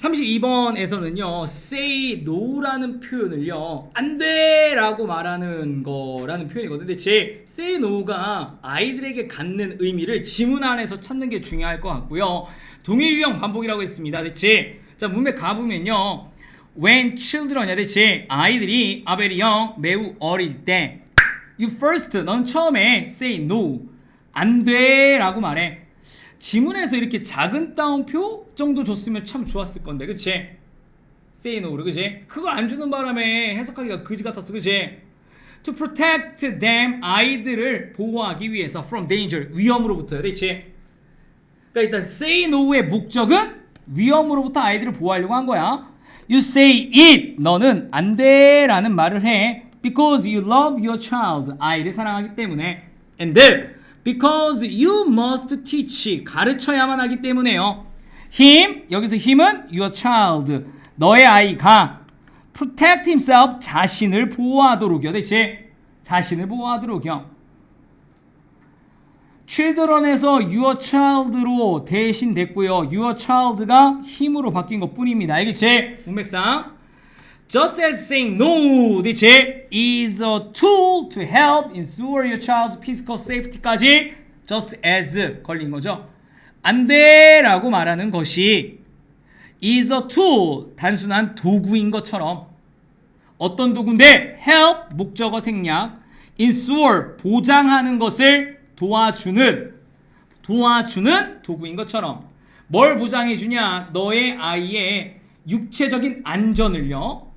32번에서는요, say no라는 표현을요, 안 돼 라고 말하는 거라는 표현이거든요. 근데 제 say no가 아이들에게 갖는 의미를 지문 안에서 찾는 게 중요할 것 같고요. 동일 유형 반복이라고 했습니다. 대체 자 문맥 가보면요, when children이야 대체 아이들이 very young 매우 어릴 때, you first 넌 처음에 say no 안 돼 라고 말해. 지문에서 이렇게 작은 따옴표 정도 줬으면 참 좋았을 건데 그치? no를 그치? 그거 안 주는 바람에 해석하기가 그지 같았어 그치? to protect them 아이들을 보호하기 위해서 from danger 위험으로부터요 그치? 그러니까 일단 say no의 목적은 위험으로부터 아이들을 보호하려고 한 거야 you say it 너는 안 돼라는 말을 해 because you love your child 아이를 사랑하기 때문에 and because you must teach 가르쳐야만 하기 때문에요. Him 여기서 him은 your child 너의 아이가 protect himself 자신을 보호하도록이요. 대체 자신을 보호하도록이요. children에서 your child로 대신됐고요. your child가 힘으로 바뀐 것 뿐입니다. 제 문맥상 Just as saying no, 대체 is a tool to help ensure your child's physical safety까지 just as 걸린 거죠. 안 돼 라고 말하는 것이 is a tool 단순한 도구인 것처럼 어떤 도구인데 help 목적어 생략 ensure 보장하는 것을 도와주는 도와주는 도구인 것처럼 뭘 보장해 주냐 너의 아이의 육체적인 안전을요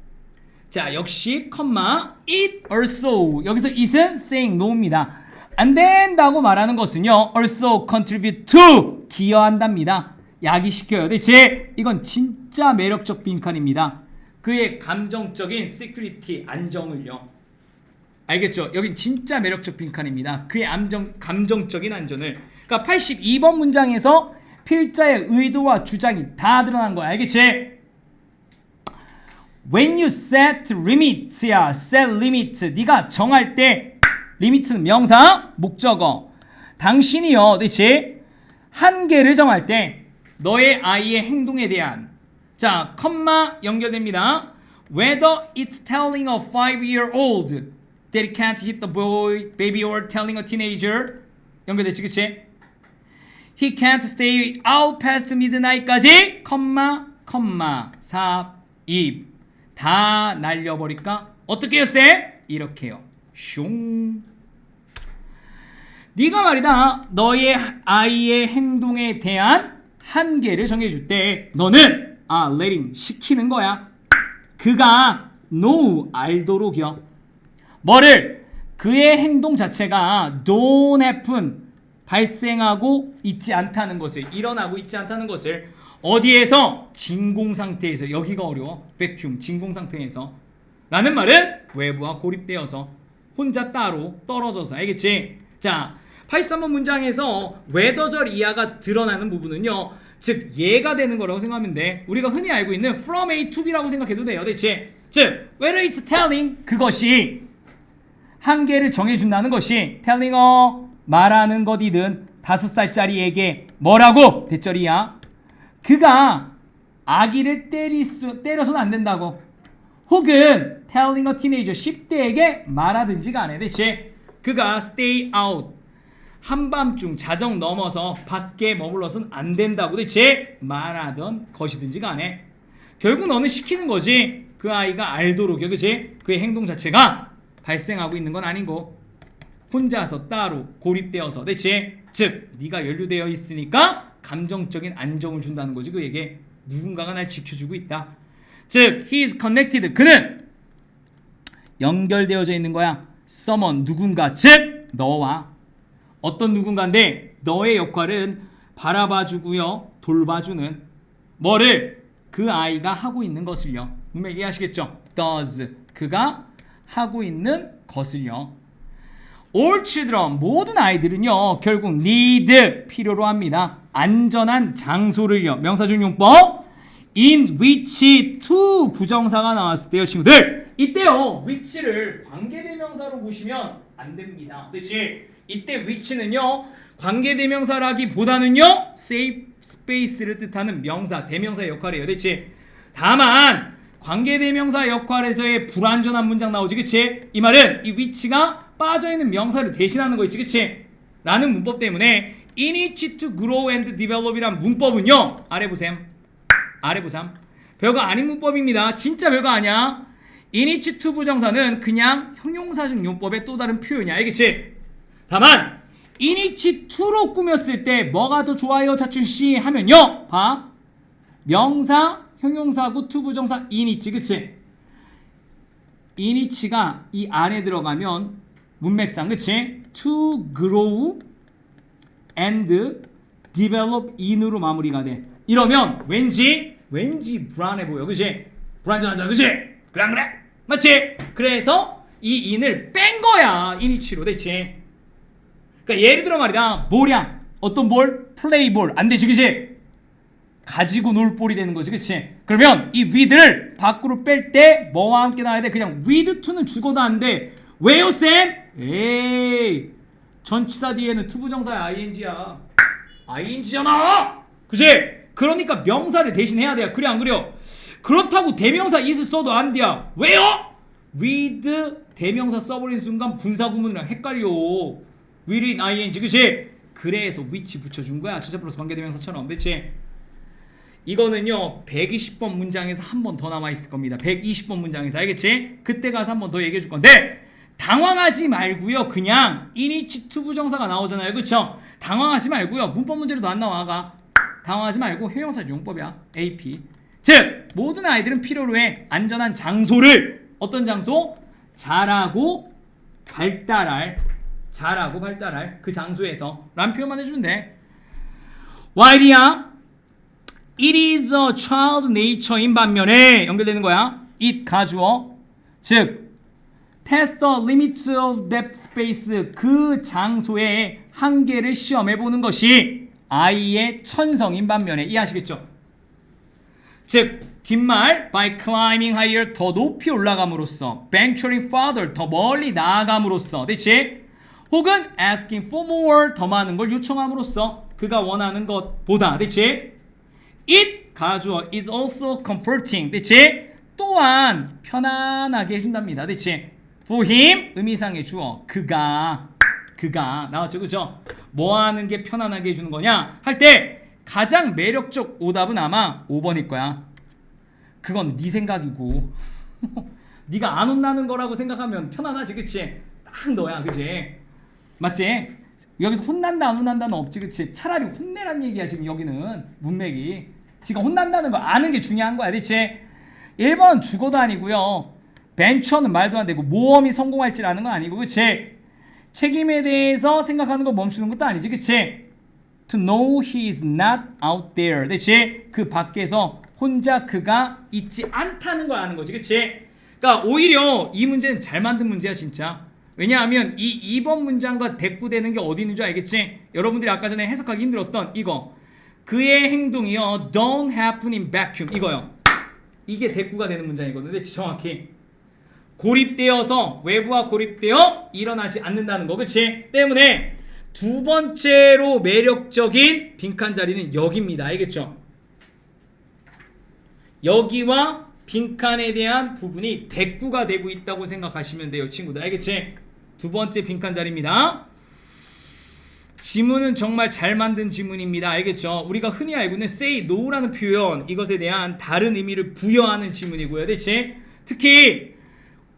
자, 역시 컴마 it also 여기서 it은 saying no입니다. 안 된다고 말하는 것은요. also contribute to 기여한답니다. 야기시켜요. 대체 이건 진짜 매력적 빈칸입니다. 그의 감정적인 security 안정을요. 알겠죠? 여긴 진짜 매력적 빈칸입니다. 그의 감정, 감정적인 안전을. 그러니까 82번 문장에서 필자의 의도와 주장이 다 드러난 거야. 알겠지? When you set limits야, set limit. 네가 정할 때 limit는 명사, 목적어. 당신이요, 대체 한계를 정할 때 너의 아이의 행동에 대한 자, 컴마 연결됩니다. Whether it's telling a five-year-old that he can't hit the boy, baby, or telling a teenager 연결되지, 그치? He can't stay out past midnight까지 컴마 컴마 삽입 다 날려버릴까? 어떻게 해요, 쌤? 이렇게요. 슝. 네가 말이다. 너의 아이의 행동에 대한 한계를 정해줄 때 너는 아 letting 시키는 거야. 그가 no 알도록이요. 뭐를 그의 행동 자체가 don't happen 발생하고 있지 않다는 것을 일어나고 있지 않다는 것을 어디에서 진공 상태에서 여기가 어려워 vacuum 진공 상태에서 라는 말은 외부와 고립되어서 혼자 따로 떨어져서 알겠지? 자 83번 문장에서 웨더절 이하가 드러나는 부분은요 즉 예가 되는 거라고 생각하면 돼. 우리가 흔히 알고 있는 from A to B라고 생각해도 돼요. 대체 즉 whether it's telling 그것이 한계를 정해준다는 것이 telling어 말하는 것이든 다섯 살짜리에게 뭐라고? 대절이야. 그가 아기를 때리 수, 때려서는 안 된다고. 혹은 telling a teenager 10대에게 말하든지 간에 대체 그가 stay out 한밤중 자정 넘어서 밖에 머물러서는 안 된다고 대체 말하던 것이든지 간에 결국 너는 시키는 거지. 그 아이가 알도록요 그치 그의 행동 자체가 발생하고 있는 건 아니고 혼자서 따로 고립되어서 대체 즉 네가 연루되어 있으니까 감정적인 안정을 준다는 거지. 그에게 누군가가 날 지켜주고 있다. 즉 he is connected. 그는 연결되어져 있는 거야. someone 누군가. 즉 너와 어떤 누군가인데 너의 역할은 바라봐주고요 돌봐주는 뭐를? 그 아이가 하고 있는 것을요. 분명히 이해하시겠죠? does. 그가 하고 있는 것을요. All children 모든 아이들은요 결국 need 필요로 합니다. 안전한 장소를요. 명사중 용법 in which to 부정사가 나왔을 때요 친구들. 이때요 which를 관계대명사로 보시면 안 됩니다 그렇지 이때 which는요 관계대명사라기보다는요 safe 스페이스를 뜻하는 명사 대명사의 역할이에요. 그렇지? 다만 관계대명사 역할에서의 불완전한 문장 나오지. 그치? 이 말은 이 위치가 빠져있는 명사를 대신하는 거 있지. 그치? 라는 문법 때문에 in it to grow and develop이란 문법은요. 아래 보셈. 아래 보셈. 별거 아닌 문법입니다. 진짜 별거 아니야. To 부정사는 그냥 형용사적 용법의 또 다른 표현이야. 알겠지? 다만 to로 꾸몄을 때 뭐가 더 좋아요? 자춘 씨 하면요. 봐. 명사, 형용사구, 투 부정사 in it. 그치? it가 이 안에 들어가면 문맥상 그치? to grow and develop in으로 마무리가 돼. 이러면 왠지 왠지 불안해 보여. 그치? 불안전하잖아. 그치? 그래 안 그래? 맞지? 그래서 이 in을 뺀 거야. in이치로 됐지? 그러니까 예를 들어 말이다. 뭐냐? 어떤 볼? 플레이볼. 안 되지. 그치? 가지고 놀 볼이 되는 거지. 그치? 그러면 이 with를 밖으로 뺄 때 뭐와 함께 나와야 돼? 그냥 with to는 죽어도 안 돼. 왜요, 쌤? 에이. 전치사 뒤에는 투부정사야. ing야. ing잖아. 그치? 그러니까 명사를 대신해야 돼. 그래 안 그래요? 그렇다고 대명사 is 써도 안 돼요. 왜요? with 대명사 써버린 순간 분사 구문이랑 헷갈려. will인 ing 그치? 그래서 which 붙여준 거야. 진짜 플러스 관계대명사처럼. 그치? 이거는요 120번 문장에서 한 번 더 남아 있을 겁니다. 120번 문장에서 알겠지? 그때 가서 한 번 더 얘기해 줄 건데 당황하지 말고요. 그냥 이니치 투부정사가 나오잖아요. 그쵸? 당황하지 말고요. 문법 문제로도 안 나와가. 당황하지 말고 형용사 용법이야. AP. 즉 모든 아이들은 필요로 해 안전한 장소를 어떤 장소? 자라고 발달할 자라고 발달할 그 장소에서 란 표현만 해주면 돼. while이야 It is a child nature인 반면에 연결되는 거야. it 가주어. 즉 test the limits of that space 그 장소의 한계를 시험해 보는 것이 아이의 천성인 반면에 이해하시겠죠? 즉 뒷말 by climbing higher 더 높이 올라감으로써 venturing farther 더 멀리 나아감으로써 그렇지? 혹은 asking for more 더 많은 걸 요청함으로써 그가 원하는 것보다 그렇지? It 가주어 is also comforting. 그치? 또한 편안하게 해준답니다. 그치? For him 의미상의 주어 그가 그가 나왔죠 그죠? 뭐 하는 게 편안하게 해주는 거냐 할때 가장 매력적 오답은 아마 5번일 거야. 그건 네 생각이고 네가 안 혼나는 거라고 생각하면 편안하지 그치? 딱 너야 그치? 맞지? 여기서 혼난다 안 혼난다는 없지 그치? 차라리 혼내란 얘기야 지금 여기는 문맥이 지금 혼난다는 거 아는 게 중요한 거야 그치? 1번 죽어도 아니고요 벤처는 말도 안 되고 모험이 성공할지 아는 건 아니고 그치? 책임에 대해서 생각하는 거 멈추는 것도 아니지 그치? To know he is not out there 그치? 그 밖에서 혼자 그가 있지 않다는 걸 아는 거지 그치? 그러니까 오히려 이 문제는 잘 만든 문제야 진짜 왜냐하면 이 2번 문장과 대꾸되는 게 어디 있는 줄 알겠지? 여러분들이 아까 전에 해석하기 힘들었던 이거 그의 행동이요 don't happen in vacuum 이거요 이게 대꾸가 되는 문장이거든요 정확히 고립되어서 외부와 고립되어 일어나지 않는다는 거 그치? 때문에 두 번째로 매력적인 빈칸 자리는 여기입니다 알겠죠? 여기와 빈칸에 대한 부분이 대꾸가 되고 있다고 생각하시면 돼요 친구들 알겠지? 두 번째 빈칸 자리입니다 지문은 정말 잘 만든 지문입니다 알겠죠? 우리가 흔히 알고 있는 say no라는 표현 이것에 대한 다른 의미를 부여하는 지문이고요 대체 특히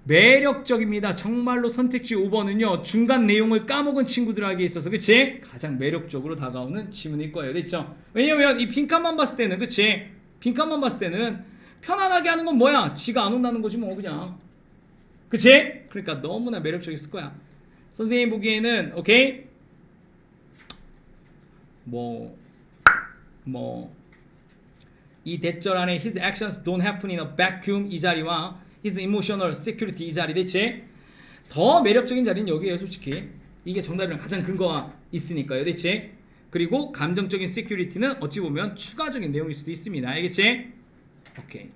매력적입니다 정말로 선택지 5번은요 중간 내용을 까먹은 친구들에게 있어서 그치? 가장 매력적으로 다가오는 지문일 거예요 됐죠? 왜냐면 이 빈칸만 봤을 때는 그치? 빈칸만 봤을 때는 편안하게 하는 건 뭐야? 지가 안 온다는 거지 뭐 그냥. 그치? 그러니까 너무나 매력적이었을 거야. 선생님 보기에는 오케이? 뭐 뭐 이 대절 안에 his actions don't happen in a vacuum 이 자리와 his emotional security 이 자리 대체 더 매력적인 자리는 여기에요 솔직히. 이게 정답이랑 가장 근거가 있으니까요 대체. 그리고 감정적인 security는 어찌 보면 추가적인 내용일 수도 있습니다. 알겠지? 오케이